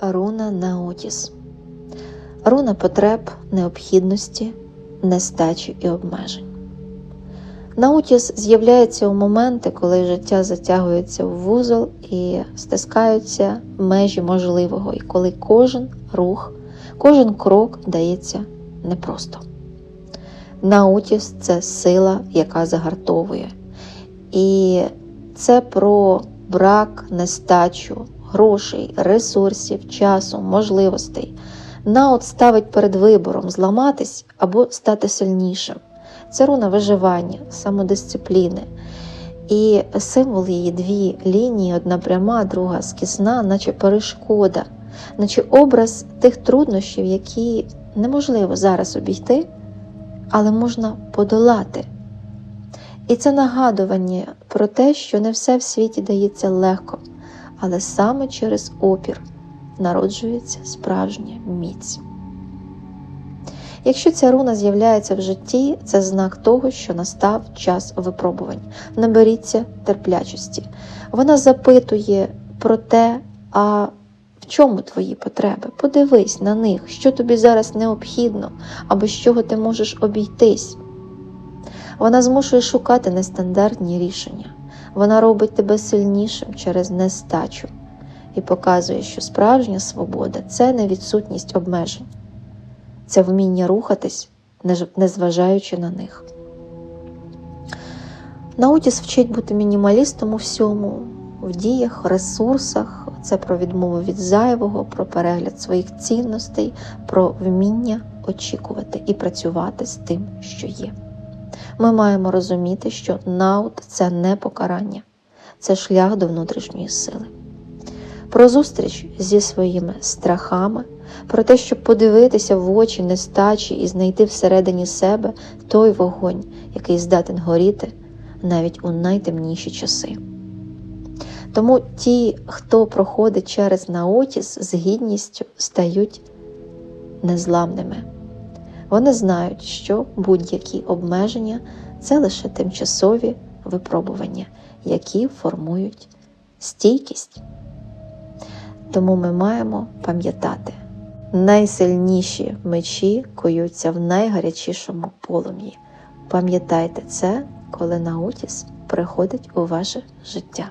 Руна Наутіс. Руна потреб, необхідності, нестачі і обмежень. Наутіс з'являється у моменти, коли життя затягується в вузол і стискаються межі можливого, і коли кожен рух, кожен крок дається непросто. Наутіс це сила, яка загартовує. І це про брак, нестачу, грошей, ресурсів, часу, можливостей. Наут ставить перед вибором зламатись або стати сильнішим. Це руна виживання, самодисципліни. І символ її дві лінії: одна пряма, друга скісна, наче перешкода, наче образ тих труднощів, які неможливо зараз обійти, але можна подолати. І це нагадування про те, що не все в світі дається легко, але саме через опір народжується справжня міць. Якщо ця руна з'являється в житті, це знак того, що настав час випробувань. Наберіться терплячості. Вона запитує про те, а в чому твої потреби? Подивись на них, що тобі зараз необхідно, або з чого ти можеш обійтись. Вона змушує шукати нестандартні рішення. Вона робить тебе сильнішим через нестачу і показує, що справжня свобода це не відсутність обмежень, це вміння рухатись, незважаючи на них. Наутіс вчить бути мінімалістом у всьому, в діях, ресурсах, це про відмову від зайвого, про перегляд своїх цінностей, про вміння очікувати і працювати з тим, що є. Ми маємо розуміти, що наут це не покарання, це шлях до внутрішньої сили. Про зустріч зі своїми страхами, про те, щоб подивитися в очі нестачі і знайти всередині себе той вогонь, який здатен горіти навіть у найтемніші часи. Тому ті, хто проходить через наотіс з гідністю, стають незламними. Вони знають, що будь-які обмеження це лише тимчасові випробування, які формують стійкість. Тому ми маємо пам'ятати, найсильніші мечі куються в найгарячішому полум'ї. Пам'ятайте це, коли наутіс приходить у ваше життя.